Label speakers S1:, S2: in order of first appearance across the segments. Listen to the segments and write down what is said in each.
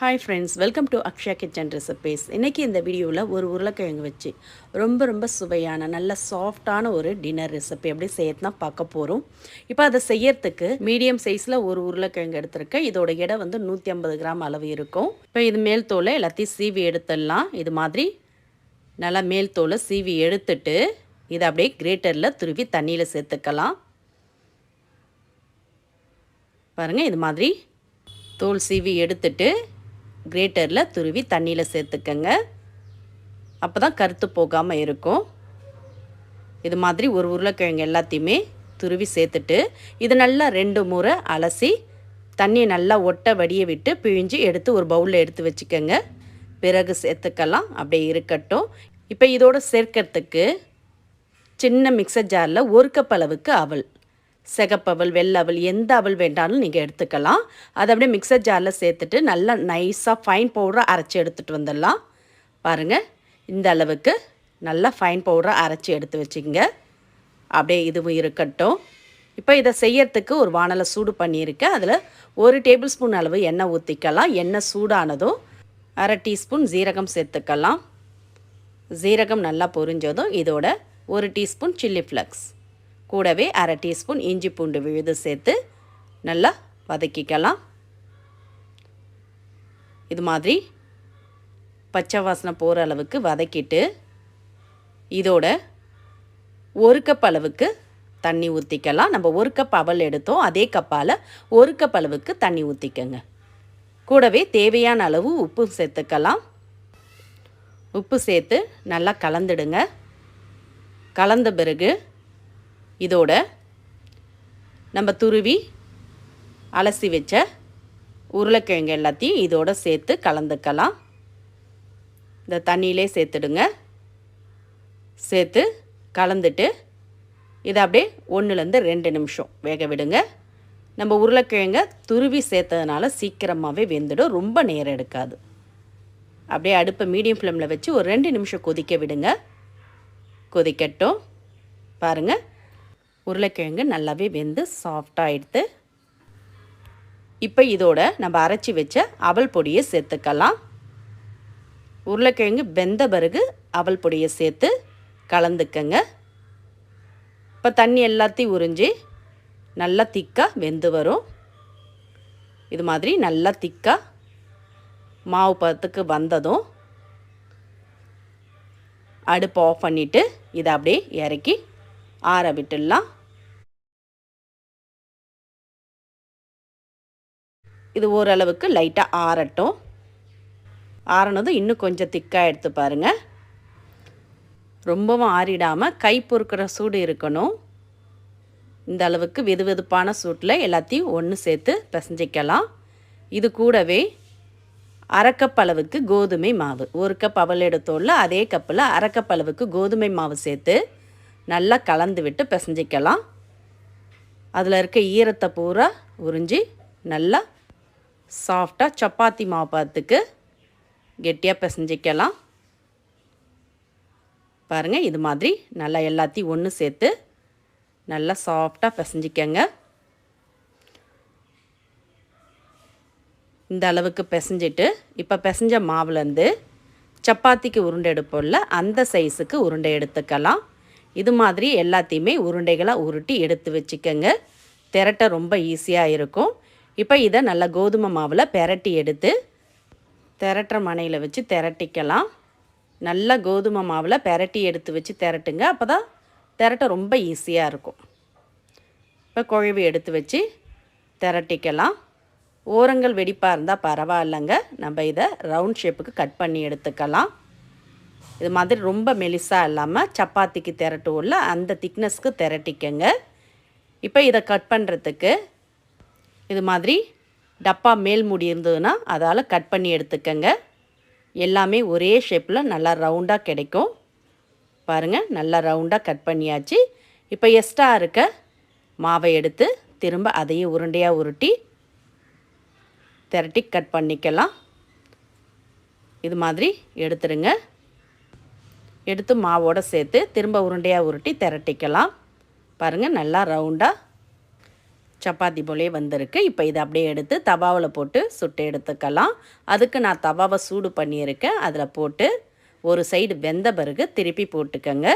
S1: Hi friends welcome to Akshaya kitchen recipes இன்றைக்கி இந்த வீடியோவில் ஒரு உருளைக்கிழங்கு வச்சு ரொம்ப ரொம்ப சுவையான நல்ல சாஃப்டான ஒரு டின்னர் ரெசிபி எப்படி செய்யறதுனா பார்க்க போகிறோம் இப்போ அதை செய்யறதுக்கு மீடியம் சைஸில் ஒரு உருளைக்கிழங்கு எடுத்திருக்கேன். இதோட எடை வந்து நூற்றி ஐம்பது கிராம் அளவு இருக்கும். இப்போ இது மேல் தோலை எல்லாத்தையும் சீவி எடுத்துடலாம். இது மாதிரி நல்லா மேல் தோலை சீவி எடுத்துட்டு இதை அப்படியே கிரேட்டரில் துருவி தண்ணியில் சேர்த்துக்கலாம். பாருங்கள் இது மாதிரி தோல் சீவி எடுத்துட்டு கிரேட்டரில் துருவி தண்ணியில் சேர்த்துக்கங்க. அப்போ தான் கருத்து போகாமல் இருக்கும். இது மாதிரி ஒரு உருளைக்கிழங்கு எல்லாத்தையுமே துருவி சேர்த்துட்டு இது நல்லா ரெண்டு முறை அலசி தண்ணியை நல்லா ஒட்ட வடிய விட்டு பிழிஞ்சு எடுத்து ஒரு பவுலில் எடுத்து வச்சுக்கோங்க. பிறகு சேர்த்துக்கலாம். அப்படியே இருக்கட்டும். இப்போ இதோடு சேர்க்கறதுக்கு சின்ன மிக்சர் ஜாரில் ஒரு கப் அளவுக்கு அவல். சிகப்பவல் வெள்ளவள் எந்த அவல் வேண்டாலும் நீங்கள் எடுத்துக்கலாம். அதை அப்படியே மிக்சர் ஜாரில் சேர்த்துட்டு நல்லா நைஸாக ஃபைன் பவுடரை அரைச்சி எடுத்துகிட்டு வந்துடலாம். பாருங்கள் இந்த அளவுக்கு நல்லா ஃபைன் பவுடரை அரைச்சி எடுத்து வச்சுக்கோங்க. அப்படியே இதுவும் இருக்கட்டும். இப்போ இதை செய்யறதுக்கு ஒரு வானலை சூடு பண்ணியிருக்கேன். அதில் ஒரு டேபிள் ஸ்பூன் அளவு எண்ணெய் ஊற்றிக்கலாம். எண்ணெய் சூடானதும் அரை டீஸ்பூன் ஜீரகம் சேர்த்துக்கலாம். ஜீரகம் நல்லா பொரிஞ்சதும் இதோட ஒரு டீஸ்பூன் சில்லி ஃப்ளக்ஸ் கூடவே அரை டீஸ்பூன் இஞ்சி பூண்டு விழுது சேர்த்து நல்லா வதக்கிக்கலாம். இது மாதிரி பச்சை வாசனை போகிற அளவுக்கு வதக்கிட்டு இதோட ஒரு கப் அளவுக்கு தண்ணி ஊற்றிக்கலாம் நம்ம ஒரு கப் அவல் எடுத்தோம். அதே கப்பால் ஒரு கப் அளவுக்கு தண்ணி ஊற்றிக்கங்க கூடவே தேவையான அளவு உப்பு சேர்த்துக்கலாம். உப்பு சேர்த்து நல்லா கலந்துடுங்க. கலந்த பிறகு இதோட நம்ம துருவி அலசி வச்ச உருளைக்கிழங்கு எல்லாத்தையும் இதோட சேர்த்து கலந்துக்கலாம். இந்த தண்ணியிலே சேர்த்துடுங்க. சேர்த்து கலந்துட்டு இதை அப்படியே ஒன்றுலேருந்து ரெண்டு நிமிஷம் வேக விடுங்க. நம்ம உருளைக்கிழங்க துருவி சேர்த்ததுனால சீக்கிரமாகவே வெந்துடும் ரொம்ப நேரம் எடுக்காது. அப்படியே அடுப்பை மீடியம் ஃப்ளேமில் வச்சு ஒரு ரெண்டு நிமிஷம் கொதிக்க விடுங்க. கொதிக்கட்டும். பாருங்கள் உருளைக்கிழங்கு நல்லாவே வெந்து சாஃப்டாக எடுத்து இப்போ இதோட நம்ம அரைச்சி வச்ச அவல் பொடியை சேர்த்துக்கலாம். உருளைக்கிழங்கு வெந்த பிறகு அவல் பொடியை சேர்த்து கலந்துக்கங்க. இப்போ தண்ணி எல்லாத்தையும் உறிஞ்சி நல்லா திக்காக வெந்து வரும். இது மாதிரி நல்லா திக்காக மாவு பதத்துக்கு வந்ததும் அடுப்பு ஆஃப் பண்ணிவிட்டு இதை அப்படியே இறக்கி ஆற விட்டுடலாம். இது ஓரளவுக்கு லைட்டாக ஆறட்டும். ஆறினதும் இன்னும் கொஞ்சம் திக்காக எடுத்து பாருங்கள் ரொம்பவும் ஆறிடாமல் கை பொறுக்கிற சூடு இருக்கணும். இந்த அளவுக்கு வெது வெதுப்பான சூட்டில் எல்லாத்தையும் ஒன்று சேர்த்து பிசைஞ்சிக்கலாம். இது கூடவே அரைக்கப் அளவுக்கு கோதுமை மாவு. ஒரு கப் அவல் எடுத்தோம்ல அதே கப்பில் அரைக்கப் அளவுக்கு கோதுமை மாவு சேர்த்து நல்லா கலந்து விட்டு பிசைஞ்சிக்கலாம். அதில் இருக்க ஈரத்தை பூரா உறிஞ்சி நல்லா சாஃப்டாக சப்பாத்தி மாவு பார்த்துக்கு கெட்டியாக பிசைஞ்சிக்கலாம். பாருங்கள் இது மாதிரி நல்லா எல்லாத்தையும் ஒன்று சேர்த்து நல்லா சாஃப்டாக பிசைஞ்சிக்கங்க. இந்த அளவுக்கு பிசைஞ்சிட்டு இப்போ பிசைஞ்ச மாவுலேருந்து சப்பாத்திக்கு உருண்டை எடுப்போம்ல அந்த சைஸுக்கு உருண்டை எடுத்துக்கலாம். இது மாதிரி எல்லாத்தையுமே உருண்டைகளாக உருட்டி எடுத்து வச்சுக்கோங்க. திரட்ட ரொம்ப ஈஸியாக இருக்கும். இப்போ இதை நல்லா கோதுமை மாவில் பெரட்டி எடுத்து திரட்டுற மனையில் வச்சு திரட்டிக்கலாம். நல்லா கோதுமை மாவில் பெரட்டி எடுத்து வச்சு திரட்டுங்க. அப்போ தான் திரட்ட ரொம்ப ஈஸியாக இருக்கும். இப்போ குழவி எடுத்து வச்சு திரட்டிக்கலாம். ஓரங்கள் வெடிப்பாக இருந்தால் பரவாயில்லைங்க. நம்ம இதை ரவுண்ட் ஷேப்புக்கு கட் பண்ணி எடுத்துக்கலாம். இது மாதிரி ரொம்ப மெலிசாக இல்லாமல் சப்பாத்திக்கு திரட்டுவோம்ல அந்த திக்னஸ்க்கு திரட்டிக்கங்க. இப்போ இதை கட் பண்ணுறதுக்கு இது மாதிரி டப்பா மேல் மூடி இருந்ததுன்னா அதால் கட் பண்ணி எடுத்துக்கங்க. எல்லாமே ஒரே ஷேப்பில் நல்லா ரவுண்டாக கிடைக்கும். பாருங்கள் நல்லா ரவுண்டாக கட் பண்ணியாச்சு. இப்போ எக்ஸ்ட்ரா இருக்க மாவை எடுத்து திரும்ப அதையும் உருண்டையாக உருட்டி திரட்டி கட் பண்ணிக்கலாம். இது மாதிரி எடுத்துருங்க. எடுத்து மாவோடு சேர்த்து திரும்ப உருண்டையாக உருட்டி திரட்டிக்கலாம். பாருங்கள் நல்லா ரவுண்டாக சப்பாத்தி போலே வந்திருக்கு. இப்போ இதை அப்படியே எடுத்து தவாவில் போட்டு சுட்டு எடுத்துக்கலாம். அதுக்கு நான் தவாவை சூடு பண்ணியிருக்கேன். அதில் போட்டு ஒரு சைடு வெந்த பிறகு திருப்பி போட்டுக்கோங்க.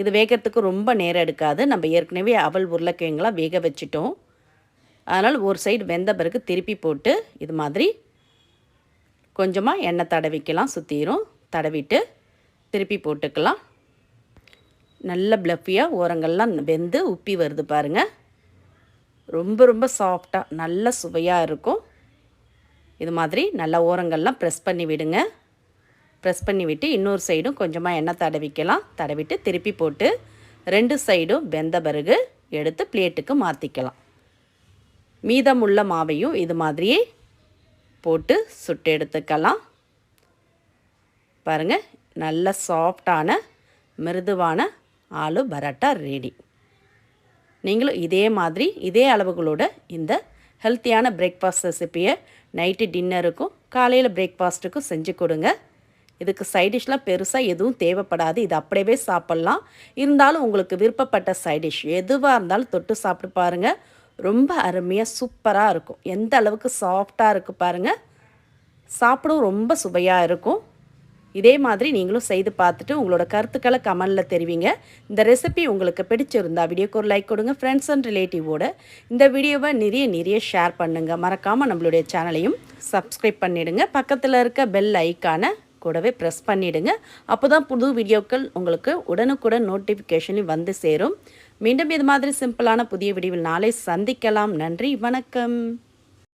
S1: இது வேகிறதுக்கு ரொம்ப நேரம் எடுக்காது. நம்ம ஏற்கனவே அவல் உருளைக்கிழங்கெலாம் வேக வச்சிட்டோம். அதனால் ஒரு சைடு வெந்த பிறகு திருப்பி போட்டு இது மாதிரி கொஞ்சமாக எண்ணெய் தடவிக்கலாம். சுற்றிடும் தடவிட்டு திருப்பி போட்டுக்கலாம். நல்ல ப்ளஃபியாக ஓரங்கள்லாம் வெந்து உப்பி வருது பாருங்கள் ரொம்ப ரொம்ப சாஃப்டாக நல்ல சுவையாக இருக்கும். இது மாதிரி நல்லா ஓரங்கள்லாம் ப்ரெஸ் பண்ணி விடுங்க. ப்ரெஸ் பண்ணி விட்டு இன்னொரு சைடும் கொஞ்சமாக எண்ணெய் தடவிக்கலாம். தடவிட்டு திருப்பி போட்டு ரெண்டு சைடும் வெந்த பிறகு எடுத்து பிளேட்டுக்கு மாற்றிக்கலாம் மீதமுள்ள மாவையும் இது மாதிரியே போட்டு சுட்டு எடுத்துக்கலாம். பாருங்கள் நல்ல சாஃப்டான மிருதுவான ஆலு பரோட்டா ரெடி நீங்களும் இதே மாதிரி இதே அளவுகளோட இந்த ஹெல்த்தியான பிரேக்ஃபாஸ்ட் ரெசிப்பியை நைட்டு டின்னருக்கும் காலையில் பிரேக்ஃபாஸ்ட்டுக்கும் செஞ்சு கொடுங்க. இதுக்கு சைடிஷ்லாம் பெருசாக எதுவும் தேவைப்படாது. இது அப்படியே சாப்பிட்லாம். இருந்தாலும் உங்களுக்கு விருப்பப்பட்ட சைடிஷ் எதுவாக இருந்தாலும் தொட்டு சாப்பிட்டு பாருங்கள் ரொம்ப அருமையாக சூப்பராக இருக்கும். எந்த அளவுக்கு சாஃப்டாக இருக்குது பாருங்கள் சாப்பிடும் ரொம்ப சுவையாக இருக்கும். இதே மாதிரி நீங்களும் செய்து பார்த்துட்டு உங்களோட கருத்துக்களை கமெண்டில் தெரிவிங்க. இந்த ரெசிபி உங்களுக்கு பிடிச்சிருந்தா வீடியோக்கு ஒரு லைக் கொடுங்க ஃப்ரெண்ட்ஸ் அண்ட் ரிலேட்டிவோட இந்த வீடியோவை நிறைய நிறைய ஷேர் பண்ணுங்கள் மறக்காமல் நம்மளுடைய சேனலையும் சப்ஸ்கிரைப் பண்ணிவிடுங்க பக்கத்தில் இருக்க பெல் ஐக்கானை கூடவே ப்ரெஸ் பண்ணிவிடுங்க அப்போ தான் புது வீடியோக்கள் உங்களுக்கு உடனுக்குடன் நோட்டிஃபிகேஷனில் வந்து சேரும். மீண்டும் இது மாதிரி சிம்பிளான புதிய வீடியோவில் நாளை சந்திக்கலாம். நன்றி வணக்கம்.